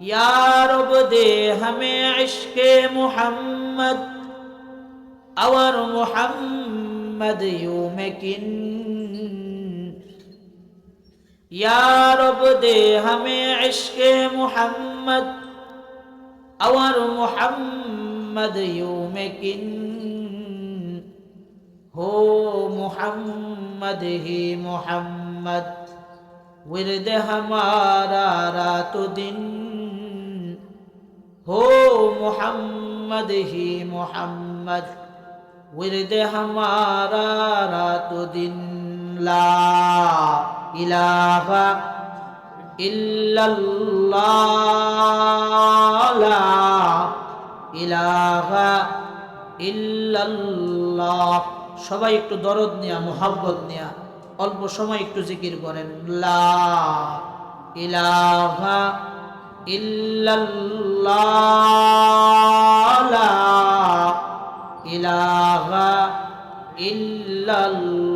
या रब दे हमें इश्क मोहम्मद और मोहम्मद युमकिन या रब दे हमें इश्क मोहम्मद और मोहम्मद युमकिन हो मोहम्मद ही मोहम्मद विरद हमारा रात दिन হো মোহাম্মদ, হি মোহাম্মদ ورد ہمارا رات و دن لا الہ الا সবাই একটু দরদ নেয়া, মোহাব্বত নেয়া, অল্প সময় একটু জিকির করেন, লা ইলাহা ইলাহা ইল্লাল্লাহ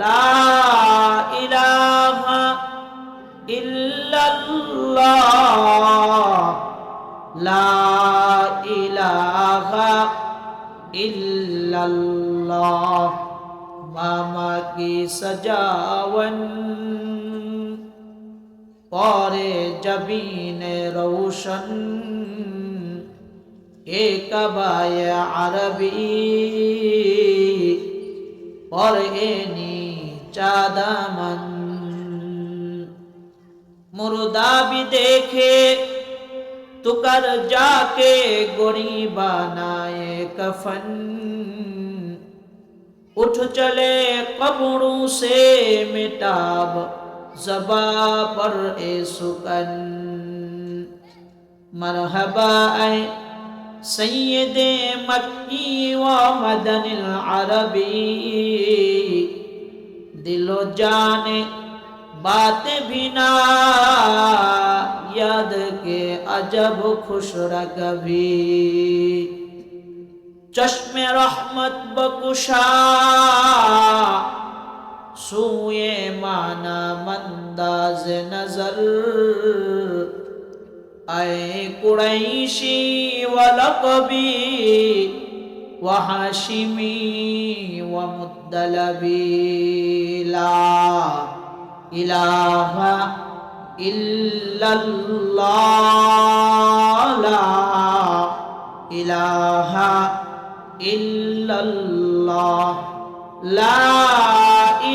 লা ইলাহা ইল্লাল্লাহ লা ইলাহা ইল্লাল্লাহ। মামা কি সজাওয়ান পরে জবিনে রৌশন, এ কবায় আরবি। পরে নি চাদামন মুরদা ভি দেখে তুকর যাকে গড়ি বানায় কফন। উঠ চলে কবড়ু সে মিটাব जबा पर ए सुकन। मरहबा ऐ सैयद मक्की व मदन अरबी। दिलो जाने बात भी ना, याद के अजब खुश कभी चश्मे रहमत बकुशा سوئے مانا منداز نظر۔ اے قریشی و لقبی و حاشمی و مدلبی۔ لا الہ الا اللہ لا الہ الا اللہ لا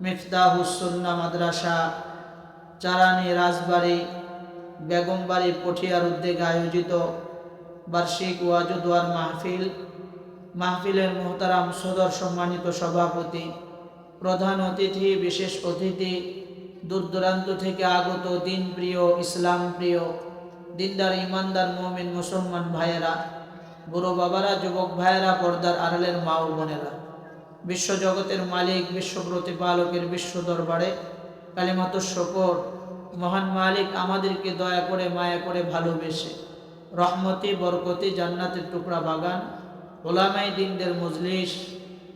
মিফতাহুস সুন্নাহ মাদ্রাসা চারানি রাজবাড়ি বেগমবাড়ি পটিয়ার উদ্যোগে আয়োজিত বার্ষিক ওয়াজুদোয়ার মাহফিল, মাহফিলের মোহতারাম সদর সম্মানিত সভাপতি, প্রধান অতিথি, বিশেষ অতিথি দূর দূরান্ত থেকে আগত দিন প্রিয় ইসলাম প্রিয় দিনদার, ইমানদার, মমিন, মুসলমান ভাইয়েরা, বুড়ো বাবারা, যুবক ভাইয়েরা, পর্দার আড়ালের মা ও বোনেরা। বিশ্বজগতের মালিক বিশ্ব প্রতিপালকের বিশ্ব দরবারে কালিমাত শকর। মহান মালিক আমাদেরকে দয়া করে, মায়া করে ভালোবেসে। রহমতি, বরকতি, জান্নাতের টুকরা বাগান ওলামাই দিনদের মজলিস,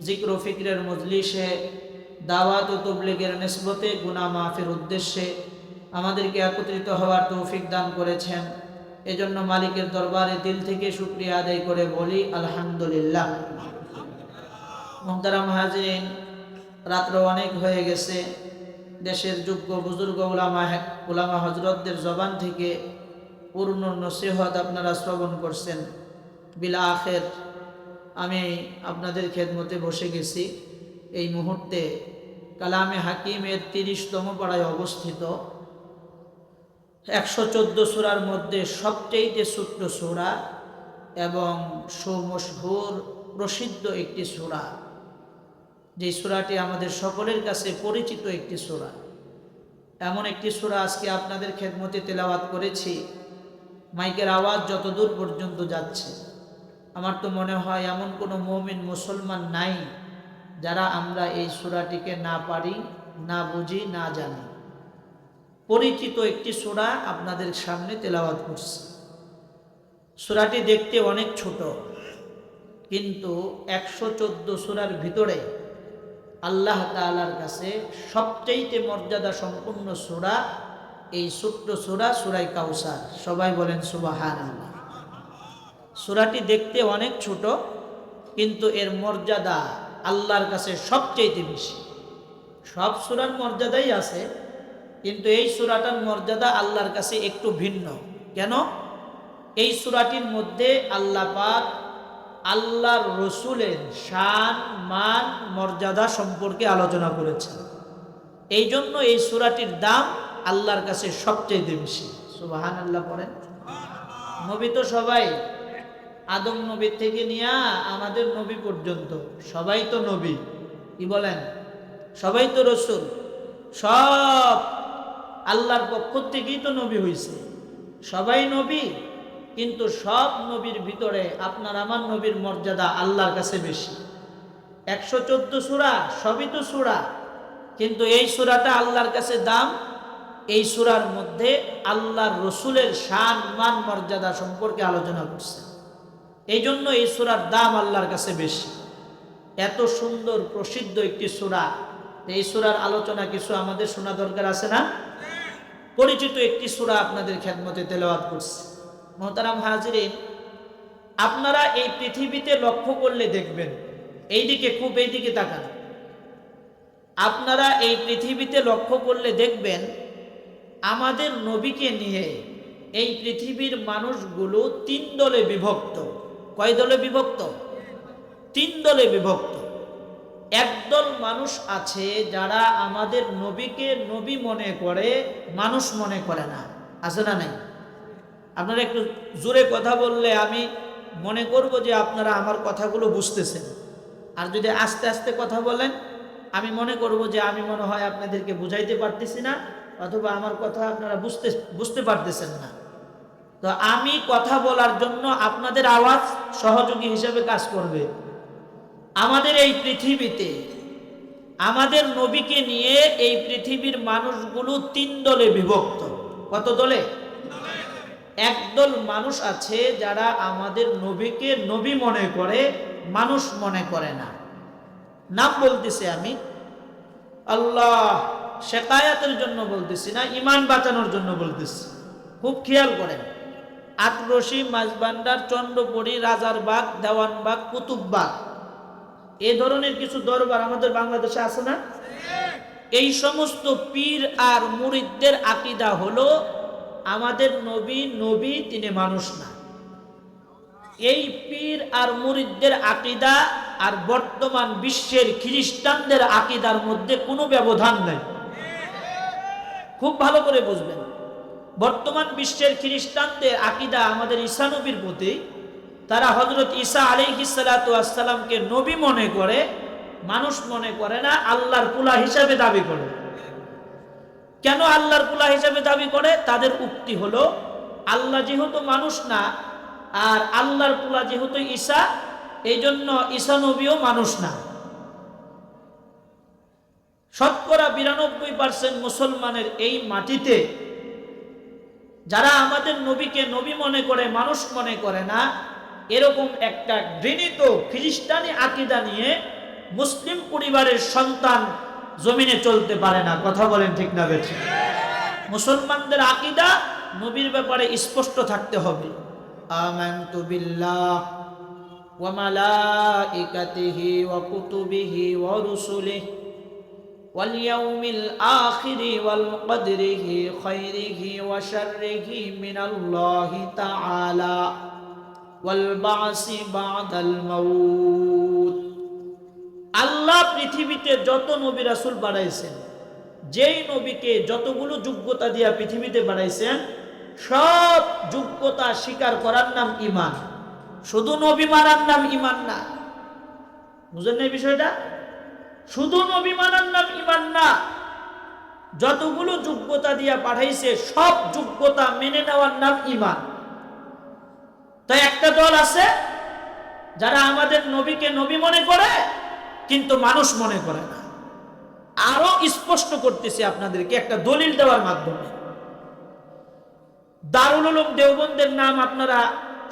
জিক্র ফিক্রের মজলিসে, দাওয়াত ও তবলিগের নিসবতে গুনা মাফের উদ্দেশ্যে আমাদেরকে একত্রিত হওয়ার তৌফিক দান করেছেন। এজন্য মালিকের দরবারে দিল থেকে শুক্রিয়া আদায় করে বলি, আলহামদুলিল্লাহ। মোহতারাম হাজরিন রাত্র অনেক হয়ে গেছে। দেশের যোগ্য বুজুর্গ উলামা উলামা হজরতদের জবান থেকে পূর্ণ নসিহত আপনারা শ্রবণ করছেন। বিলা আখের। আমি আপনাদের খেদমতে বসে গেছি। এই মুহূর্তে কালামে হাকিমের তিরিশতম পাড়ায় অবস্থিত একশো চোদ্দ সুরার মধ্যে সবচেয়ে ছোট্ট সুরা এবং সুমশহুর প্রসিদ্ধ একটি সুরা। যে সুরাটি আমাদের সকলের কাছে পরিচিত একটি সুরা। এমন একটি সুরা আজকে আপনাদের খেদমতে তেলাওয়াত করেছি। মাইকের আওয়াজ যত দূর পর্যন্ত যাচ্ছে, আমার তো মনে হয় এমন কোনো মমিন মুসলমান নাই যারা আমরা এই সুরাটিকে না পারি, না বুঝি, না জানি। পরিচিত একটি সুরা আপনাদের সামনে তেলাওয়াত করছে। সুরাটি দেখতে অনেক ছোট, কিন্তু একশো চোদ্দ সুরার ভিতরে আল্লাহ তালার কাছে সবচেয়েতে মর্যাদা সম্পূর্ণ সুরা, এই ছোট্ট সুরা সুরাই কাউসার। সবাই বলেন সুবাহান সুরাটি দেখতে অনেক ছোট, কিন্তু এর মর্যাদা আল্লাহর কাছে সবচেয়েতে বেশি। সব সুরার মর্যাদাই আছে, কিন্তু এই সুরাটার মর্যাদা আল্লাহর কাছে একটু ভিন্ন। কেন? এই সুরাটির মধ্যে আল্লাহ পাক আল্লাহর রসুলের শান, মান, মর্যাদা সম্পর্কে আলোচনা করেছেন। এই জন্য এই সুরাটির দাম আল্লাহর কাছে সবচেয়ে বেশি। সুবাহান আল্লাহ পড়েন। নবী তো সবাই আদম নবীর থেকে নিয়ে আমাদের নবী পর্যন্ত সবাই তো নবী। কি বলেন? সবাই তো রসুল। সব আল্লাহর পক্ষ থেকেই তো নবী হয়েছে সবাই নবী কিন্তু সব নবীর ভিতরে আপনার আমার নবীর মর্যাদা আল্লাহর কাছে বেশি। একশো চোদ্দ সুরা, সবই তো সুরা। কিন্তু এই সুরাটা আল্লাহর কাছে দাম, এই সুরার মধ্যে আল্লাহর রসুলের শান, মান, মর্যাদা সম্পর্কে আলোচনা করছে। এই জন্য এই সুরার দাম আল্লাহর কাছে বেশি। এত সুন্দর, প্রসিদ্ধ একটি সুরা। এই সুরার আলোচনা কিছু আমাদের শোনা দরকার আছে না? পরিচিত একটি সুরা আপনাদের খেদমতে তেলাওয়াত করছে। মোহতারাম হাজিরিন, আপনারা এই পৃথিবীতে লক্ষ্য করলে দেখবেন, এইদিকে খুব এইদিকে তাকান। আপনারা এই পৃথিবীতে লক্ষ্য করলে দেখবেন, আমাদের নবীকে নিয়ে এই পৃথিবীর মানুষগুলো তিন দলে বিভক্ত। কয় দলে বিভক্ত? তিন দলে বিভক্ত। একদল মানুষ আছে যারা আমাদের নবীকে নবী মনে করে, মানুষ মনে করে না। আছে না নাই? আপনারা একটু জোরে কথা বললে আমি মনে করব যে আপনারা আমার কথাগুলো বুঝতেছেন। আর যদি আস্তে আস্তে কথা বলেন, আমি মনে করব যে আমি মনে হয় আপনাদেরকে বুঝাইতে পারতেছি না, অথবা আমার কথা আপনারা বুঝতে বুঝতে পারতেছেন না। তো আমি কথা বলার জন্য আপনাদের আওয়াজ সহযোগী হিসেবে কাজ করবে। আমাদের এই পৃথিবীতে, আমাদের নবীকে নিয়ে এই পৃথিবীর মানুষগুলো তিন দলে বিভক্ত। কত দলে? একদল মানুষ আছে যারা আমাদের নবীকে নবী মনে করে মানুষ মনে করে না। নাম বলতেছি আমি। আল্লাহ শেকায়াতের জন্য বলতেছি না ইমান বাঁচানোর জন্য বলতেছি। খুব খেয়াল করেন। আটরশি মাঝবান্ডার চন্দ্রপুরী রাজারবাগ দেওয়ানবাগ কুতুববাগ এ ধরনের কিছু দরবার আমাদের বাংলাদেশে আছে না? এই সমস্ত পীর আর মুরিদদের আকিদা হলো আমাদের নবী নবী তিনি মানুষ না। এই পীর আর মুরিদদের আকিদা আর বর্তমান বিশ্বের খ্রিস্টানদের আকিদার মধ্যে কোনো ব্যবধান নাই। খুব ভালো করে বুঝবেন। বর্তমান বিশ্বের খ্রিস্টানদের আকিদা আমাদের ঈসানবীর প্রতি, তারা হজরত ঈসা আলিহিসালাতামকে নবী মনে করে, মানুষ মনে করে না, আল্লাহর পুলা হিসাবে দাবি করে। কেন আল্লাহর পুলা হিসেবে দাবি করে? তাদের উক্তি হলো, আল্লাহ যেহেতু মানুষ না, আর আল্লাহর পুলা যেহেতু ঈসা এই জন্য ঈসা নবীও মানুষ না। শতকরা বিরানব্বই পার্সেন্ট মুসলমানের এই মাটিতে যারা আমাদের নবীকে নবী মনে করে, মানুষ মনে করে না, এরকম একটা ঘৃণিত খ্রিস্টানি আকিদা নিয়ে মুসলিম পরিবারের সন্তান জমিনে চলতে পারে না। কথা বলেন ঠিক না বেছে মুসলমানদের আকিদা নবীর ব্যাপারে স্পষ্ট থাকতে হবে। আমান্তু বিল্লাহ ওয়া মালাইকাতিহি ওয়া কুতুবিহি ওয়া ওয়াল ইয়াউমিল আখিরি আল্লাহ পৃথিবীতে যত নবী রাসুল বাড়াইছেন, যেই নবীকে যতগুলো যোগ্যতা দিয়া পৃথিবীতে বাড়াইছেন, সব যোগ্যতা স্বীকার করার নাম ইমান শুধু নবী মানার নাম ইমান না। বুঝেন না বিষয়টা? শুধু নবী মানার নাম ইমান না। যতগুলো যোগ্যতা দিয়া পাঠাইছে, সব যোগ্যতা মেনে নেওয়ার নাম ইমান তাই একটা দল আছে, যারা আমাদের নবীকে নবী মনে করে কিন্তু মানুষ মনে করে না। আরও স্পষ্ট করতেছি আপনাদেরকে একটা দলিল দেওয়ার মাধ্যমে। দারুল উলুম দেওবন্দের নাম আপনারা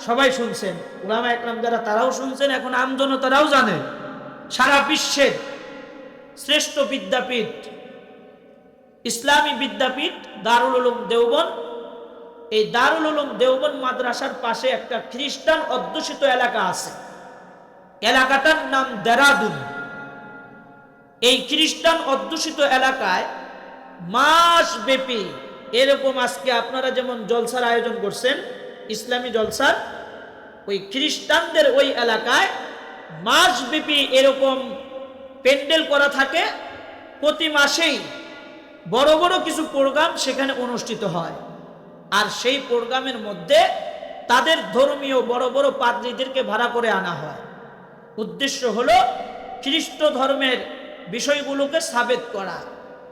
সবাই শুনছেন। উলামা একরাম যারা, তারাও শুনছেন, এখন আমজনতারাও জানে। সারা বিশ্বের শ্রেষ্ঠ বিদ্যাপীঠ, ইসলামী বিদ্যাপীঠ দারুল উলুম দেওবন এই দারুল উলুম দেওবন মাদ্রাসার পাশে একটা খ্রিস্টান অধ্যুষিত এলাকা আছে। এলাকাটার নাম দেরাদুন। এই খ্রিস্টান অধ্যুষিত এলাকায় মাস ব্যাপী এরকম আজকে আপনারা যেমন জলসার আয়োজন করছেন, ইসলামী জলসার, ওই খ্রিস্টানদের ওই এলাকায় মাস ব্যাপী এরকম প্যান্ডেল করা থাকে। প্রতি মাসেই বড় বড় কিছু প্রোগ্রাম সেখানে অনুষ্ঠিত হয়। আর সেই প্রোগ্রামের মধ্যে তাদের ধর্মীয় বড় বড় পাদ্রীদেরকে ভাড়া করে আনা হয়। উদ্দেশ্য হলো খ্রিস্ট ধর্মের বিষয়গুলোকে সাবেত করা,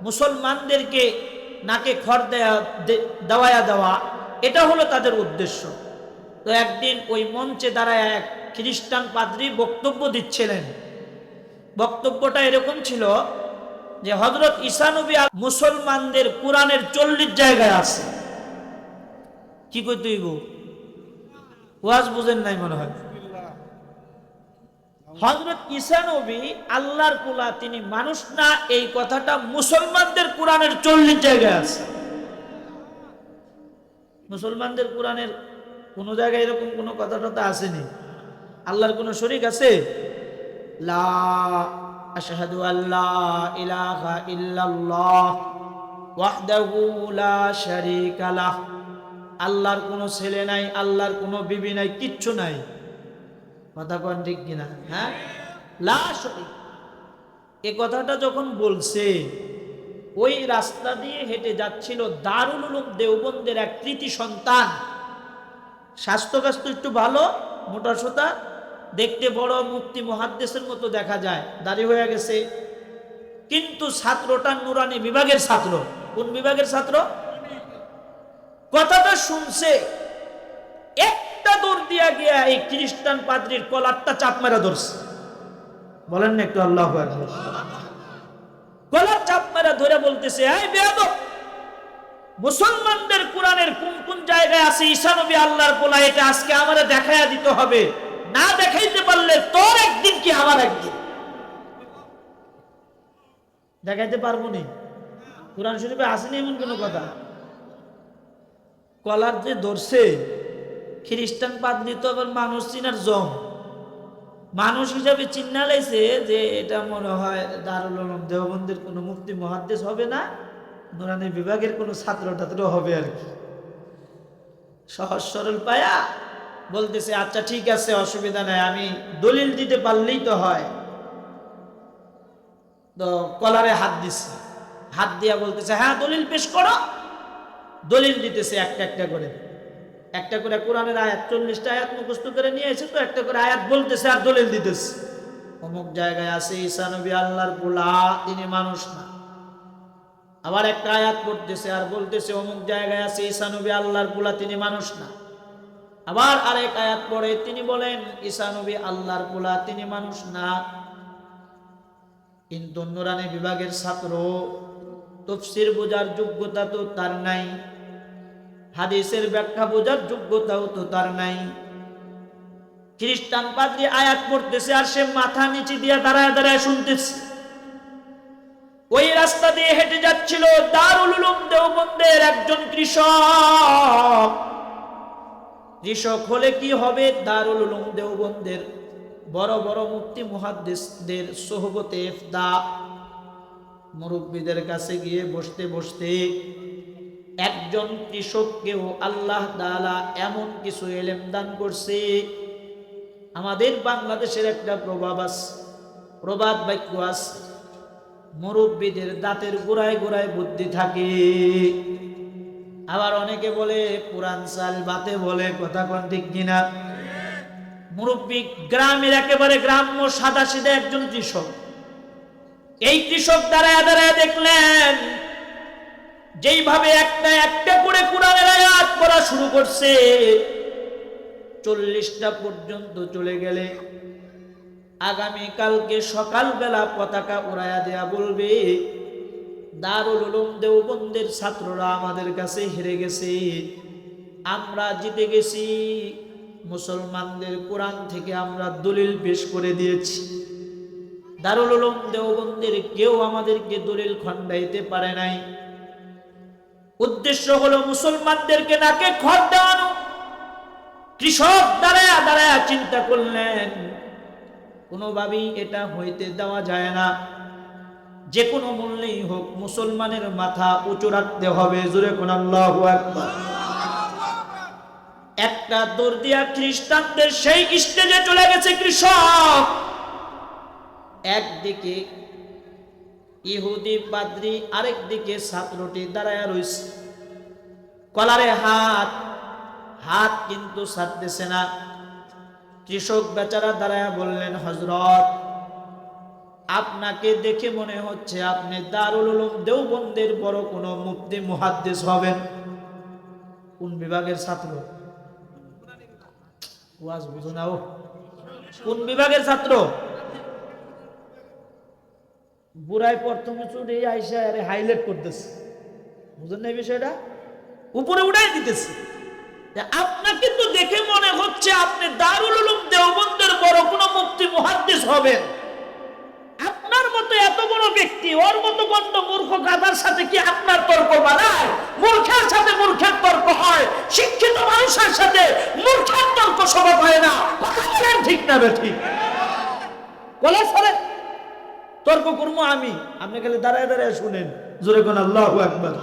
মুসলমানদেরকে নাকে খড় দেয়া, দে- দেওয়ায়া দেওয়া, এটা হলো তাদের উদ্দেশ্য। তো একদিন ওই মঞ্চে দাঁড়ায় এক খ্রিস্টান পাদ্রী বক্তব্য দিচ্ছিলেন। বক্তব্যটা এরকম ছিল যে হজরত ঈসানবী মুসলমানদের কোরআনের চল্লিশ জায়গায় আছে। কি কই তুই গো? ওয়াজ বুঝেন নাই মনে হয়। হজরত ঈসানবী আল্লাহর কুলা তিনি মানুষ না, এই কথাটা মুসলমানদের কোরআনের চল্লিশ জায়গায় আছে। মুসলমানদের কোরআনের কোন জায়গায় এরকম কোনো কথা টথা আসেনি। আল্লাহর কোনো শরিক আছে? লা আল্লাহ আল্লাহর কোনো ছেলে নাই, আল্লাহর কোনো বিবি নাই, কিচ্ছু নাই। কথা কন ঠিক কিনা? হ্যাঁ? লা শরীক। এ কথাটা যখন বলছে, ওই রাস্তা দিয়ে হেঁটে যাচ্ছিল দারুল উলুম দেওবন্দের এক কৃতি সন্তান। স্বাস্থ্য কাস্ত্য একটু ভালো মোটা সোতা দেখতে বড় মুক্তি মহাদ্দেশের মতো দেখা যায়, দাড়ি হয়ে গেছে। কিন্তু ছাত্রটা নুরানি বিভাগের ছাত্র। কোন বিভাগের ছাত্র? কথাটা শুনছে। এই খ্রিস্টান পাদ্রির কলারটা চাপ মেরা ধরছে। বলেন না একটু আল্লাহ। গলার চাপ মেরা ধরে বলতেছে মুসলমানদের কোরআনের কোন কোন জায়গায় আছে? ঈশানবী আল্লাহর কোলা এটা আজকে আমারে দেখাইয়া দিতে হবে। না দেখাইতে পারলে তোর একদিন কি আমার একদিন? দেখাইতে পারব নি? কোরআন শরীফে আসেনি এমন কোনো কথা? কলার যে ধরছে খ্রিস্টান পাদ্রি তো আবার মানুষ চিনার জম। মানুষ হিসাবে চিন্না লাইছে যে এটা মনে হয় দারুল উলুম দেওবন্দের কোনো মুক্তি মহাদ্দেশ হবে না, নুরানি বিভাগের কোনো ছাত্র টাত্র হবে আর কি। সহজ সরল পায়া বলতেছে আচ্ছা ঠিক আছে, অসুবিধা নাই, আমি দলিল দিতে পারলেই তো হয়। তো কলারে হাত দিছে। হাত দিয়া বলতেছে হ্যাঁ দলিল পেশ করো। দলিল দিতেছে একটা একটা করে। একটা করে কোরআনের আয়াত চল্লিশটা আয়াত মুখস্থ করে নিয়ে এসে তো একটা করে আয়াত বলতেছে আর দলিল দিতেছে। অমুক জায়গায় আছে ঈসানবী আল্লাহর পোলা তিনি মানুষ না। আবার একটা আয়াত পড়তেছে আর বলতেছে, অমুক জায়গায় আছে ঈসানবী আল্লাহর পোলা তিনি মানুষ না। আবার আরেক আয়াত পড়ে, তিনি বলেন ঈসানবী আল্লাহর পোলা তিনি মানুষ না। কিন্তু নুরানি বিভাগের ছাত্র, তফসির বোঝার যোগ্যতা তো তার নাই। হাদিসের ব্যাখ্যা বোঝার যোগ্যতাও তো তার নাই। খ্রিস্টান পাদ্রী আয়াত পড়তেছে আর সে মাথা নিচে দিয়ে দাঁড়ায় দাঁড়ায় শুনতেছে। ওই রাস্তা দিয়ে হেঁটে যাচ্ছিল দারুল উলুম দেওবন্দের একজন কৃষক। কৃষক হলে কি হবে? দারুল উলুম দেওবন্দের বড় বড় মুক্তি মুহাদ্দিসদের সোহবতে ইফদা মুরব্বীদের কাছে গিয়ে বসতে বসতে একজন কৃষককেও আল্লাহ তাআলা এমন কিছু এলেম দান করছে। আমাদের বাংলাদেশের একটা প্রভাব আছে, প্রবাদ বাক্য আছে। মুরব্বীদের দাঁতের গোড়ায় গোড়ায় বুদ্ধি থাকে। আবার অনেকে বলে পুরান চাল বাতে বলে, কথা কোন ঠিক কিনা? মুরব্বী গ্রামের একেবারে গ্রাম্য সাদা সিধা একজন কৃষক। এই কৃষক দ্বারা দাঁড়ায় দেখলেন যেইভাবে একটা একটা করে কোরআনের আয়াত পড়া শুরু করছে, চল্লিশটা পর্যন্ত চলে গেলে আগামী কালকে সকালবেলা পতাকা উড়াইয়া দেয়া বলবে, দারুল উলুম দেওবন্দের ছাত্ররা আমাদের কাছে হেরে গেছে, আমরা জিতে গেছি, মুসলমানদের কোরআন থেকে আমরা দলিল পেশ করে দিয়েছি। দারুল উলুম দেওবন্দের কেউ আমাদেরকে দলিল খণ্ডাইতে পারে নাই। উদ্দেশ্য হলো মুসলমানদেরকে নাকে খড় দেওয়ানো। কৃষক দাঁড়ায় দাঁড়ায় চিন্তা করলেন, কোনোভাবেই এটা হইতে দেওয়া যায় না। যে কোনো মূল্যেই হোক মুসলমানের মাথা উঁচু রাখতে হবে জুড়ে কোন একটা দর্দিয়া খ্রিস্টানদের সেই স্টেজে চলে গেছে কৃষক। একদিকে ইহুদি পাদ্রি আরেক দিকে ছাত্রটি দাঁড়ায় রয়েছে কলারে হাত হাত কিন্তু ছাড়তেছে না। কৃষক বেচারা দাঁড়ায় বললেন হজরত আপনাকে দেখে মনে হচ্ছে আপনি দারুল উলুম দেওবন্দের বড় কোনো মুক্তি মুহাদ্দিস হবেন। কোন বিভাগের ছাত্র? ওয়াজ বুঝো না ও। কোন বিভাগের ছাত্র? বুড়াই প্রথমে চুড়ে আইসা আরে হাইলাইট করতেছে। বুঝেন না বিষয়টা? উপরে উঠাই দিতেছে। আপনাকে তো দেখে মনে হচ্ছে আপনি দারুল উলুম দেওবন্দের বড় কোনো মুক্তি মুহাদ্দিস হবেন। আপনার মতো এত বড় ব্যক্তি, ওর মতো বন্ধ মূর্খ গাধার সাথে কি আপনার তর্ক বানায় মূর্খের সাথে মূর্খের তর্ক হয়, শিক্ষিত মানুষের সাথে মূর্খের তর্ক স্বভাব হয় না। কথা ঠিক না বে ঠিক বলে সরে। তর্ক করব আমি। আপনি খালি দাঁড়ায় দাঁড়ায় শুনেন। জোরে কোন আল্লাহ একবার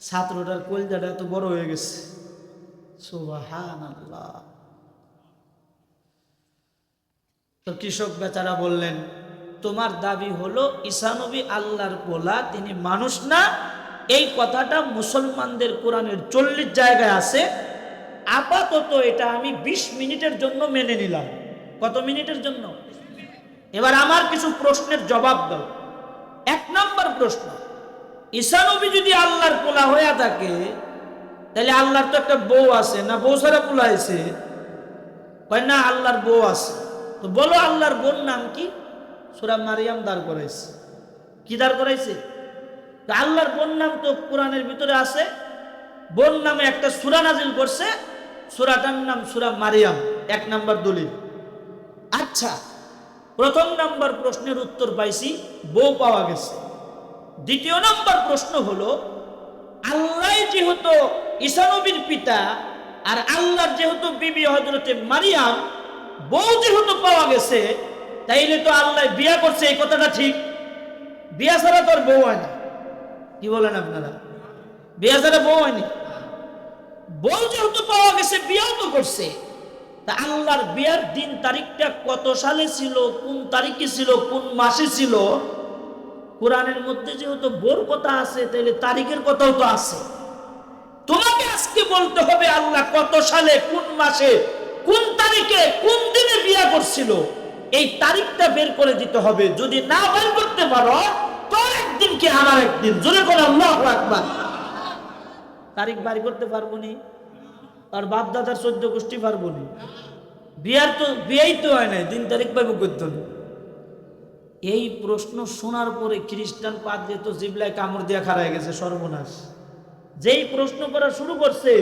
ছাত্রটার কলজাটা এত বড় হয়ে গেছে। তো কৃষক বেচারা বললেন, তোমার দাবি হলো ঈসানবী আল্লাহর পোলা তিনি মানুষ না। এই কথাটা মুসলমানদের কোরআনের চল্লিশ জায়গায় আছে। আপাতত এটা আমি ২০ মিনিটের জন্য মেনে নিলাম। কত মিনিটের জন্য? এবার আমার কিছু প্রশ্নের জবাব দাও। এক নম্বর প্রশ্ন ঈসানবী যদি আল্লাহর পোলা হয়ে থাকে, তাহলে আল্লাহর তো একটা বউ আছে না? বউ সারা পোলা আছে কয় না, আল্লাহর বউ আছে। তো বলো আল্লাহর বোন নাম কি? সুরা মারিয়াম দাঁড় করাইছে। কি দাঁড় করাইছে? তো আল্লাহর বোন নাম তো কোরআনের ভিতরে আছে। বোন নামে একটা সুরা নাজিল করছে। সুরাটার নাম সুরা মারিয়াম। এক নাম্বার দলিল। আচ্ছা প্রথম নাম্বার প্রশ্নের উত্তর পাইছি, বউ পাওয়া গেছে। দ্বিতীয় নাম্বার প্রশ্ন হলো, আল্লাহ যেহেতু ঈসানবীর পিতা আর আল্লাহর যেহেতু বিবি হজরতে মারিয়াম, বউ যেহেতু পাওয়া গেছে, তাইলে তো আল্লাহ বিয়া করছে, এই কথাটা ঠিক। বিয়া ছাড়া তোর বউ হয় না। কি বলেন আপনারা? বিয়া ছাড়া বউ হয়নি বউ যেহেতু পাওয়া গেছে, বিয়াও তো করছে। তা আল্লাহর বিয়ার দিন তারিখটা কত সালে ছিল? কোন তারিখে ছিল? কোন মাসে ছিল? কোরআনের মধ্যে যেহেতু বোর কথা আছে, তাহলে তারিখের কথাও তো আছে। তোমাকে আজকে বলতে হবে, আল্লাহ কত সালে, কোন মাসে, কোন তারিখে, কোন দিনে বিয়া করছিল? এই তারিখটা বের করে দিতে হবে। যদি না বের করতে পারো, তোর একদিন কি আমার একদিন? জোরে করে আল্লাহ একবার তারিখ বাড়ি করতে পারব নি? আর বাপ দাদার চোদ্দ গোষ্ঠী পারব নি। বিয়ার তো, বিয়েই তো হয় নাই দিন তারিখ পাইব করতে এই প্রশ্ন শোনার পরে খ্রিস্টান পাদ্রে তো জিবলায় কামড় দিয়া খাড়ায় গেছে সর্বনাশ। যেই প্রশ্ন করা শুরু করছে,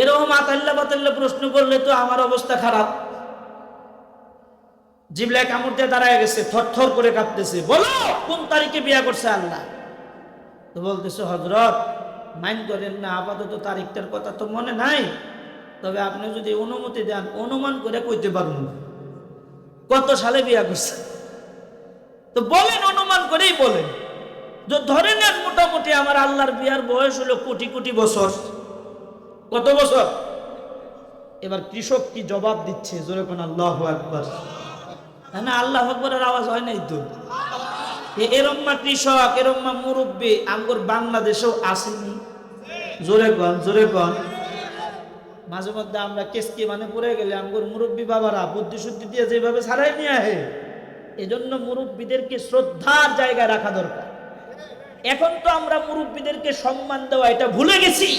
এরকম আতাল্লা বাতাল্লা প্রশ্ন করলে তো আমার অবস্থা খারাপ। জিবলায় কামড় দিয়ে দাঁড়ায় গেছে, থর করে কাঁপতেছে বলো কোন তারিখে বিয়া করছে আল্লাহ? তো বলতেছে হজরত মাইন্ড করেন না, আপাতত তারিখটার কথা তো মনে নাই। তবে আপনি যদি অনুমতি দেন, অনুমান করে কইতে পারুন। কত সালে বিয়া করছে? তো বলেন, অনুমান করেই বলেন। যে ধরে নেন মোটামুটি আমার আল্লাহর বিয়ার বয়স হলো কোটি কোটি বছর। কত বছর? এবার কৃষক কি জবাব দিচ্ছে? জোরে কোন আল্লাহ একবার না? আল্লাহ আকবরের আওয়াজ হয় নাই তো? এরম্মা কৃষক, এরম্মা মুরব্বী আমগর বাংলাদেশেও আসেনি। জোরে কন জোরে কন। মাঝে মধ্যে আমরা কেসকি মানে পড়ে গেলে আমগর মুরব্বী বাবারা বুদ্ধি শুদ্ধি দিয়ে যেভাবে ছাড়াই নিয়ে আহে, এজন্য মুরব্বীদেরকে শ্রদ্ধার জায়গায় রাখা দরকার। এখন তো আমরা মুরব্বীদেরকে সম্মান দেওয়া, এটা ভুলে গেছি।